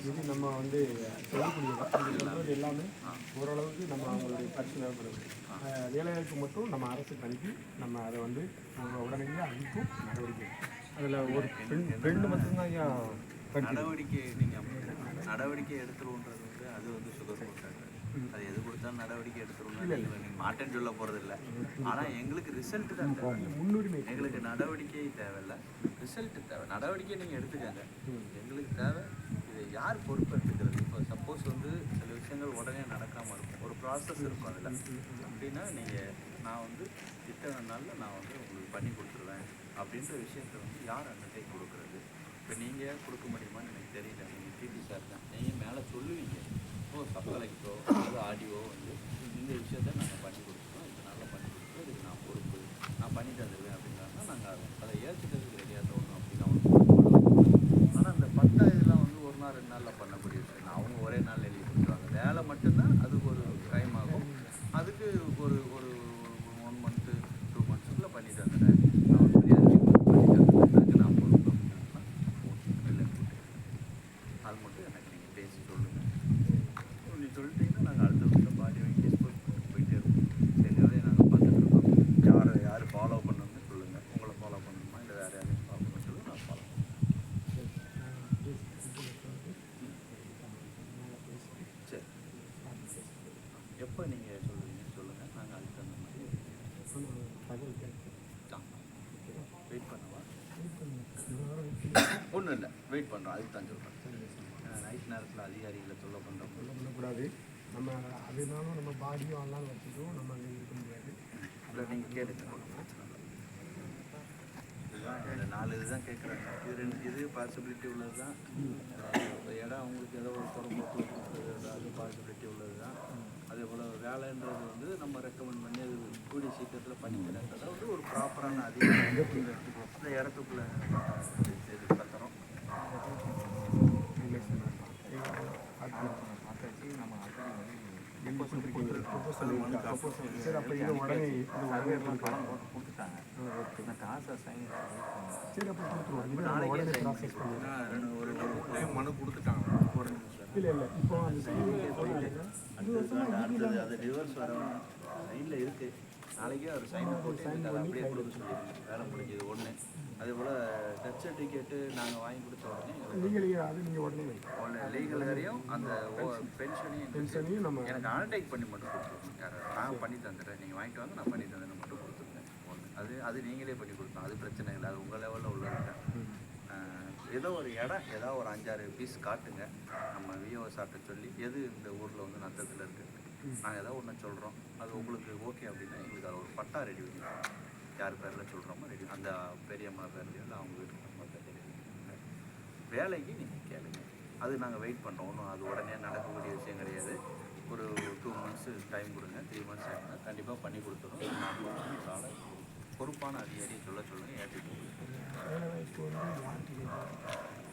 இது நம்ம வந்து சொல்லக்கூடிய எல்லாமே ஓரளவுக்கு நம்ம அவங்களுடைய பரிசீலனை வேலைவாய்ப்பு மட்டும் நம்ம அரசுக்கு அனுப்பி நம்ம அதை வந்து நம்ம உடனடியாக அனுப்பும் நடவடிக்கை அதில் ஒரு பெண் பெண்ணு மட்டும்தான் ஐயா நடவடிக்கை நீங்கள் நடவடிக்கை எடுத்துருவோன்றது வந்து அது வந்து சுகர் போட்டாங்க. அது எது கொடுத்தாலும் நடவடிக்கை எடுத்துருவோம் மாட்டேன்னு சொல்ல போகிறது இல்லை ஆனால் எங்களுக்கு ரிசல்ட் தான் முன்னுரிமை எங்களுக்கு நடவடிக்கை தேவையில்ல. ரிசல்ட் தேவை. நடவடிக்கை நீங்கள் எடுத்துக்கங்க எங்களுக்கு தேவை. இது யார் பொறுப்பு எடுத்துக்கிறது இப்போ சப்போஸ் வந்து சில விஷயங்கள் உடனே நடக்காமல் இருக்கும். ஒரு ப்ராசஸ் இருக்கும் அதில். அப்படின்னா நீங்கள் நான் வந்து இத்தனை நாளில் நான் வந்து உங்களுக்கு பண்ணி கொடுத்துருவேன். அப்படின்ற விஷயத்த வந்து யார் அண்டர்டேக் கொடுக்குறது? இப்போ நீங்கள் கொடுக்க முடியுமான்னு எனக்கு தெரியல நீங்கள் பிடி சார் தான் நீங்கள் மேலே சொல்லுவீங்க ஓ அதாவது ஆடியோ வந்து இந்த விஷயத்த நாங்கள் பண்ணி கொடுக்குறோம். இது நல்லா பண்ணி கொடுத்துருவோம் இதுக்கு நான் பொறுப்பு. நான் பண்ணி தந்துடுவேன் அப்படின்னா நாங்கள் அதை அதை ஏற்றுக்கிறதுக்கு ரெடியாக தோணும் அப்படின்னு அவங்க ஆனால் அந்த பட்டா இதெல்லாம் வந்து ஒரு நாள் ரெண்டு நாளில் பண்ணக்கூடிய விஷயம் தான். அவங்க ஒரே நாள் எழுதி கொடுத்துருவாங்க வேலை மட்டும்தான் அதுக்கு ஒரு டைம் ஆகும் அதுக்கு ஒரு ஒரு ஒன் மந்த்து டூ மந்த்ஸுக்குள்ளே பண்ணி தந்துடுறேன் நான் ஒரு பெரிய பண்ணி தந்துடுறேன் அதுக்கு நான் பொறுப்பு அப்படின்னா வெளில போட்டு அது மட்டும் எனக்கு நீங்கள் பேசி சொல்லுங்கள் நீ சொல்லிட்டீங்கன்னா நாங்கள் அடுத்த வருஷம் பாடி வாங்கி டிஸ்போஸ் பண்ணிட்டு போயிட்டே இருப்போம் சரியாவே நாங்கள் பார்த்துட்டு இருக்கோம் யாரை யார் ஃபாலோ பண்ணணும்னு சொல்லுங்கள் உங்களை ஃபாலோ பண்ணணுமா இல்லை வேறு யாரையும் ஃபாலோ பண்ண சொல்லுங்க நான் ஃபாலோ சரி எப்போ நீங்கள் சொல்லுவீங்கன்னு சொல்லுங்கள் நாங்கள் அதுக்கு தகுந்த மாதிரி தகவல் கேட்க வெயிட் பண்ணவா ஒன்றும் இல்லை. வெயிட் பண்ணுறோம் அதுக்கு தான் சொல்கிறேன் நைட் நேரத்தில் அதிகாரிகளை சொல்ல பண்ணுறோம் பண்ணக்கூடாது. நம்ம அதனாலும் நம்ம பாடியும் எல்லாம் வச்சுட்டோம் நம்ம அங்கே இருக்க முடியாது. இல்லை நீங்கள் இல்லை. இதுதான் நாலு இதுதான் கேட்குறாங்க. இது ரெண்டு இது பாசிபிலிட்டி உள்ளது தான் இடம் அவங்களுக்கு ஏதோ ஒரு கொடுக்குறது அது பாசிபிலிட்டி உள்ளது தான் அதே போல் வேலைன்றது வந்து நம்ம ரெக்கமெண்ட் பண்ணி அது கூடிய சீக்கிரத்தில் பண்ணிக்கிறேன்றதை வந்து ஒரு ப்ராப்பரான அதிகாரி அந்த இடத்துக்குள்ளே இது பத்திரம் சரி அப்போ இது உடனே கொடுத்துட்டாங்க காசை சைன் சரி அப்போ கொடுத்துருவோம் உடனே ப்ராசஸ் ஒரு ஒரு டைம் மனு கொடுத்துட்டாங்க ஒரு இல்லை இல்லை இப்போ அந்த அடுத்தது அது ரிவர்ஸ் வர சைனில் இருக்கு நாளைக்கே அவர் சைன் போட்டு அப்படியே கொடுக்க சொல்லிடுங்க வேலை முடிஞ்சது அதே போல் டச் சர்டிஃபிகேட்டு நாங்கள் வாங்கி கொடுத்த உடனே லீகல் அது நீங்கள் உடனே ஒன்று லீகல் வரையும் அந்த பென்ஷனையும் பென்ஷனையும் நம்ம எனக்கு அனடைக் பண்ணி மட்டும் கொடுத்துருங்க யார் நான் பண்ணி தந்துடுறேன். நீங்கள் வாங்கிட்டு வாங்க நான் பண்ணி தந்தேன்னு மட்டும் கொடுத்துருங்க ஒன்று அது அது நீங்களே பண்ணி கொடுத்தோம் அது பிரச்சனை இல்லை. அது உங்கள் லெவலில் உள்ளது ஆஹ் ஏதோ ஒரு இடம் ஏதோ ஒரு அஞ்சாறு பீஸ் காட்டுங்க. நம்ம விஓ சார்ட்ட சொல்லி எது இந்த ஊரில் வந்து நத்தத்தில் இருக்குது நாங்கள் ஏதோ ஒன்று சொல்கிறோம் அது உங்களுக்கு ஓகே அப்படின்னா எங்களுக்கு அது ஒரு பட்டா ரெடி பண்ணி யார் பேரில் சொல்கிறோமோ ரெடி அந்த பெரியம்மா பேர்லையோ இல்லை அவங்க வீட்டு அம்மா பேர்லையோ வேலைக்கு நீங்கள் கேளுங்க. அது நாங்கள் வெயிட் பண்ணுறோம் ஒன்றும் அது உடனே நடக்கக்கூடிய விஷயம் கிடையாது. ஒரு டூ மந்த்ஸ் டைம் கொடுங்க த்ரீ மந்த்ஸ் ஆகினா கண்டிப்பாக பண்ணி கொடுத்துரும் பொறுப்பான அதிகாரியை சொல்ல சொல்லுங்கள் ஏற்றி கொடுங்க வேலை வாய்ப்பு வந்து யார்கிட்ட கேட்கலாம்?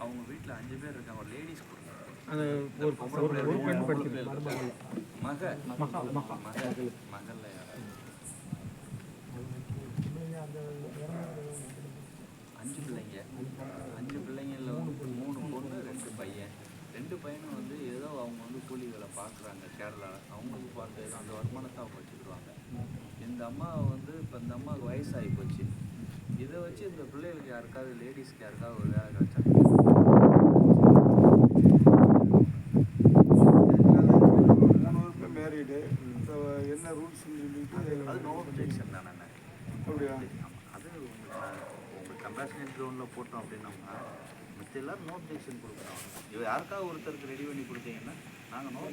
அவங்க வீட்டில் அஞ்சு பேர் இருக்காங்க ஒரு லேடிஸ் கொடுங்க அந்த ஒரு ஒரு ஒரு பெண் படிக்கிறது மருமகள் மக மகா மகா மக மகள்ல யாராவது அந்த இறந்தவர்கள் அஞ்சு பிள்ளைங்க அஞ்சு பிள்ளைங்கள்ல வந்து மூணு பொண்ணு ரெண்டு பையன் ரெண்டு பையனும் வந்து ஏதோ அவங்க வந்து கூலி வேலை பார்க்குறாங்க கேரளா. அவங்களுக்கு பார்த்து ஏதோ அந்த வருமானத்தை அவங்க வச்சுக்கிடுவாங்க. இந்த அம்மா வந்து இப்போ இந்த அம்மாவுக்கு வயசாகி போச்சு. இதை வச்சு இந்த பிள்ளைகளுக்கு யாருக்காவது லேடிஸ்க்கு யாருக்காவது ஒரு வேலை கிடைச்சா? மூணு மேரீடு என்ன ரூல்ஸ்னு சொல்லிட்டு அது நோ அப்ஜெக்ஷன் தானே அப்படியா. அது உங்களுக்கு கம்பேஷனேட் க்ரௌண்டில் போட்டோம் அப்படின்னோம்னா மற்ற எல்லாரும் நோட்டிஃபிகேஷன் அப்ஜெக்ஷன் கொடுக்குறோம் இது யாருக்காவது ஒருத்தருக்கு ரெடி பண்ணி கொடுத்தீங்கன்னா நாங்கள் நோ